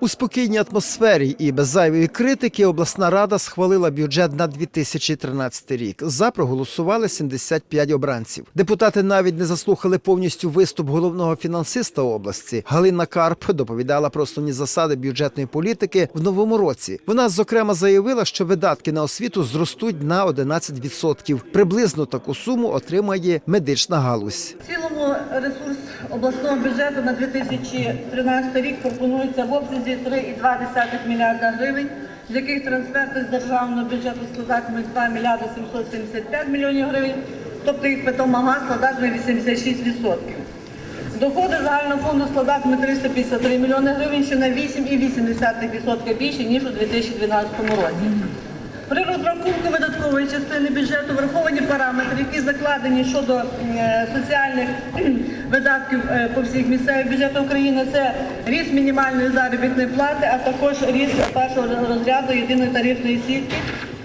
У спокійній атмосфері і без зайвої критики обласна рада схвалила бюджет на 2013 рік. За проголосували 75 обранців. Депутати навіть не заслухали повністю виступ головного фінансиста області. Галина Карп доповідала про основні засади бюджетної політики в новому році. Вона зокрема заявила, що видатки на освіту зростуть на 11%. Приблизно таку суму отримає медична галузь. В цілому ресурс обласного бюджету на 2013 рік пропонується в обсязі 3,2 мільярда гривень, з яких трансферти з державного бюджету складатимуть 2 мільярди 775 мільйонів гривень, тобто їх питома газ складатиме 86%. Доходи загального фонду складатиме 353 мільйони гривень, що на 8,8% більше, ніж у 2012 році. При розрахунку видаткової частини бюджету враховані параметри, які закладені щодо е, соціальних видатків е, по всіх місцевих бюджетах України. Це ріст мінімальної заробітної плати, а також ріст першого розряду єдиної тарифної сітки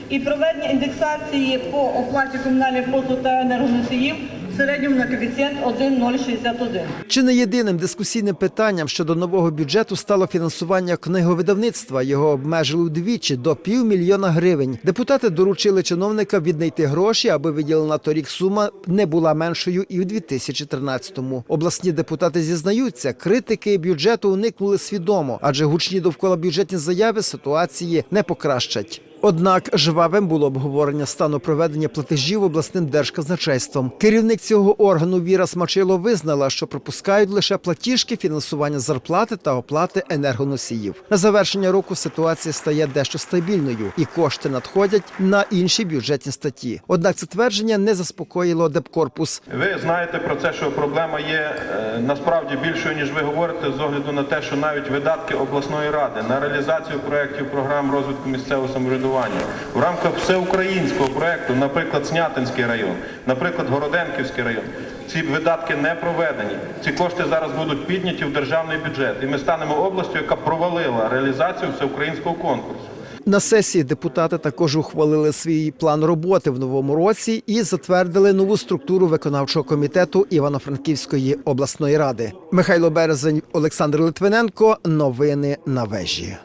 і проведення індексації по оплаті комунальних послуг та енергоносіїв середньому на коефіцієнт 1,061. Чи не єдиним дискусійним питанням щодо нового бюджету стало фінансування книговидавництва? Його обмежили удвічі до півмільйона гривень. Депутати доручили чиновника віднайти гроші, аби виділена торік сума не була меншою і в 2013-му. Обласні депутати зізнаються, критики бюджету уникнули свідомо, адже гучні довкола бюджетні заяви ситуації не покращать. Однак жвавим було обговорення стану проведення платежів обласним держказначейством. Керівник цього органу Віра Смачило визнала, що пропускають лише платіжки фінансування зарплати та оплати енергоносіїв. На завершення року ситуація стає дещо стабільною, і кошти надходять на інші бюджетні статті. Однак це твердження не заспокоїло Депкорпус. Ви знаєте про це, що проблема є е, насправді більшою, ніж ви говорите, з огляду на те, що навіть видатки обласної ради на реалізацію проєктів програм розвитку місцевого самоврядування в рамках всеукраїнського проєкту, наприклад, Снятинський район, наприклад, Городенківський район, ці видатки не проведені. Ці кошти зараз будуть підняті в державний бюджет, і ми станемо областю, яка провалила реалізацію всеукраїнського конкурсу. На сесії депутати також ухвалили свій план роботи в новому році і затвердили нову структуру виконавчого комітету Івано-Франківської обласної ради. Михайло Березень, Олександр Литвиненко. Новини на вежі.